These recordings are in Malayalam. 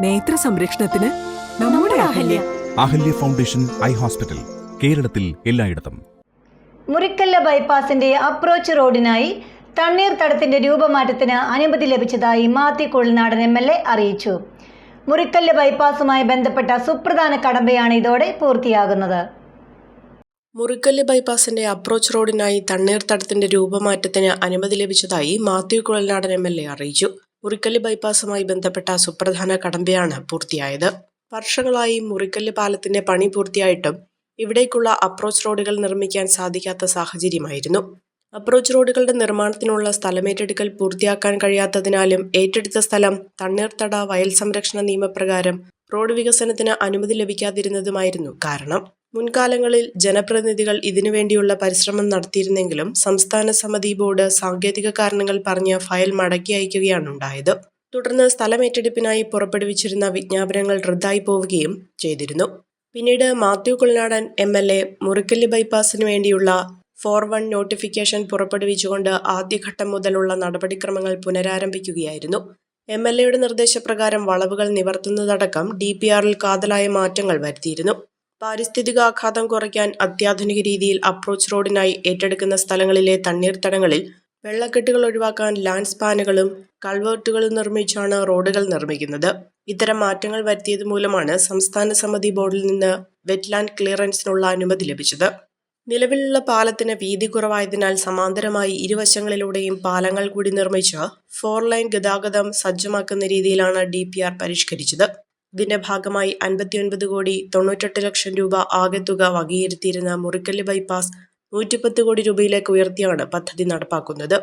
നേത്ര സംരക്ഷണത്തിന് നമ്മുടെ Ahalya. Ahalya. Foundation eye hospital കേരളത്തിൽ എല്ലായിടത്തും. മുറിക്കല്ല ബൈപ്പാസിന്റെ അപ്രോച്ച് റോഡിനായി തണ്ണീർത്തടത്തിന്റെ രൂപമാറ്റത്തിന് അനുമതി ലഭിച്ചതായി Mathew Kuzhalnadan M L A അറിയിച്ചു. മുറിക്കല്ല് ബൈപ്പാസുമായി ബന്ധപ്പെട്ട സുപ്രധാന കടമ്പയാണ് ഇതോടെ പൂർത്തിയാകുന്നത്. മുറിക്കല്ല് ബൈപ്പാസിന്റെ അപ്രോച്ച് റോഡിനായി തണ്ണീർത്തടത്തിന്റെ രൂപമാറ്റത്തിന് അനുമതി ലഭിച്ചതായി Mathew Kuzhalnadan M L A അറിയിച്ചു. മുറിക്കല്ല് ബൈപ്പാസുമായി ബന്ധപ്പെട്ട സുപ്രധാന കടമ്പയാണ് പൂർത്തിയായത്. വർഷങ്ങളായി മുറിക്കല്ല് പാലത്തിന്റെ പണി പൂർത്തിയായിട്ടും ഇവിടേക്കുള്ള അപ്രോച്ച് റോഡുകൾ നിർമ്മിക്കാൻ സാധിക്കാത്ത സാഹചര്യമായിരുന്നു. അപ്രോച്ച് റോഡുകളുടെ നിർമ്മാണത്തിനുള്ള സ്ഥലമേറ്റെടുക്കൽ പൂർത്തിയാക്കാൻ കഴിയാത്തതിനാലും ഏറ്റെടുത്ത സ്ഥലം തണ്ണീർത്തട വയൽ സംരക്ഷണ നിയമപ്രകാരം റോഡ് വികസനത്തിന് അനുമതി ലഭിക്കാതിരുന്നതുമായിരുന്നു കാരണം. മുൻകാലങ്ങളിൽ ജനപ്രതിനിധികൾ ഇതിനുവേണ്ടിയുള്ള പരിശ്രമം നടത്തിയിരുന്നെങ്കിലും സംസ്ഥാന സമിതി ബോർഡ് സാങ്കേതിക കാരണങ്ങൾ പറഞ്ഞ് ഫയൽ മടക്കി അയക്കുകയാണ് ഉണ്ടായത് തുടർന്ന് സ്ഥലമേറ്റെടുപ്പിനായി പുറപ്പെടുവിച്ചിരുന്ന വിജ്ഞാപനങ്ങൾ റദ്ദായി പോവുകയും ചെയ്തിരുന്നു. പിന്നീട് Mathew Kulanadan M L A മുറിക്കല്ലി ബൈപ്പാസിന് വേണ്ടിയുള്ള ഫോർ വൺ നോട്ടിഫിക്കേഷൻ പുറപ്പെടുവിച്ചുകൊണ്ട് ആദ്യഘട്ടം മുതലുള്ള നടപടിക്രമങ്ങൾ പുനരാരംഭിക്കുകയായിരുന്നു. എം എൽ എയുടെ നിർദ്ദേശപ്രകാരം വളവുകൾ നിവർത്തുന്നതടക്കം ഡി പി ആറിൽ കാതലായ മാറ്റങ്ങൾ വരുത്തിയിരുന്നു. പാരിസ്ഥിതികാഘാതം കുറയ്ക്കാൻ അത്യാധുനിക രീതിയിൽ അപ്രോച്ച് റോഡിനായി ഏറ്റെടുക്കുന്ന സ്ഥലങ്ങളിലെ തണ്ണീർത്തടങ്ങളിൽ വെള്ളക്കെട്ടുകൾ ഒഴിവാക്കാൻ ലാൻഡ് സ്പാനുകളും കൾവേർട്ടുകളും നിർമ്മിച്ചാണ് റോഡുകൾ നിർമ്മിക്കുന്നത്. ഇത്തരം മാറ്റങ്ങൾ വരുത്തിയത് മൂലമാണ് സംസ്ഥാന സമിതി ബോർഡിൽ നിന്ന് വെറ്റ്ലാൻഡ് ക്ലിയറൻസിനുള്ള അനുമതി ലഭിച്ചത്. നിലവിലുള്ള പാലത്തിന് വീതി കുറവായതിനാൽ സമാന്തരമായി ഇരുവശങ്ങളിലൂടെയും പാലങ്ങൾ കൂടി നിർമ്മിച്ച് ഫോർ ലൈൻ ഗതാഗതം സജ്ജമാക്കുന്ന രീതിയിലാണ് ഡി പരിഷ്കരിച്ചത്. ഇതിന്റെ ഭാഗമായി അൻപത്തിയൊൻപത് കോടി തൊണ്ണൂറ്റെട്ട് ലക്ഷം രൂപ ആകെ തുക വകയിരുത്തിയിരുന്ന മുറിക്കല്ല് ബൈപ്പാസ് നൂറ്റിപ്പത്ത് കോടി രൂപയിലേക്ക് ഉയർത്തിയാണ് പദ്ധതി നടപ്പാക്കുന്നത്.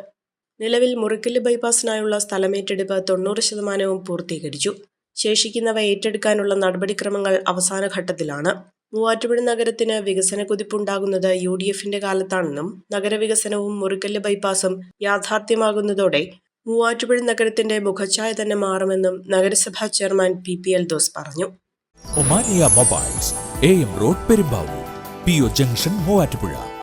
നിലവിൽ മുറിക്കല്ല് ബൈപ്പാസിനായുള്ള സ്ഥലമേറ്റെടുപ്പ് തൊണ്ണൂറ് ശതമാനവും പൂർത്തീകരിച്ചു. ശേഷിക്കുന്നവ ഏറ്റെടുക്കാനുള്ള നടപടിക്രമങ്ങൾ അവസാന ഘട്ടത്തിലാണ് മൂവാറ്റുപുഴ നഗരത്തിന് വികസന കുതിപ്പുണ്ടാകുന്നത് യു ഡി എഫിന്റെ കാലത്താണെന്നും നഗരവികസനവും മുറിക്കല്ല് ബൈപ്പാസും യാഥാർത്ഥ്യമാകുന്നതോടെ മൂവാറ്റുപുഴ നഗരത്തിന്റെ മുഖച്ഛായ തന്നെ മാറുമെന്നും നഗരസഭാ chairman P P Eldhose പറഞ്ഞു. Omania mobiles A M road Perumbavoor P O junction Muvattupuzha.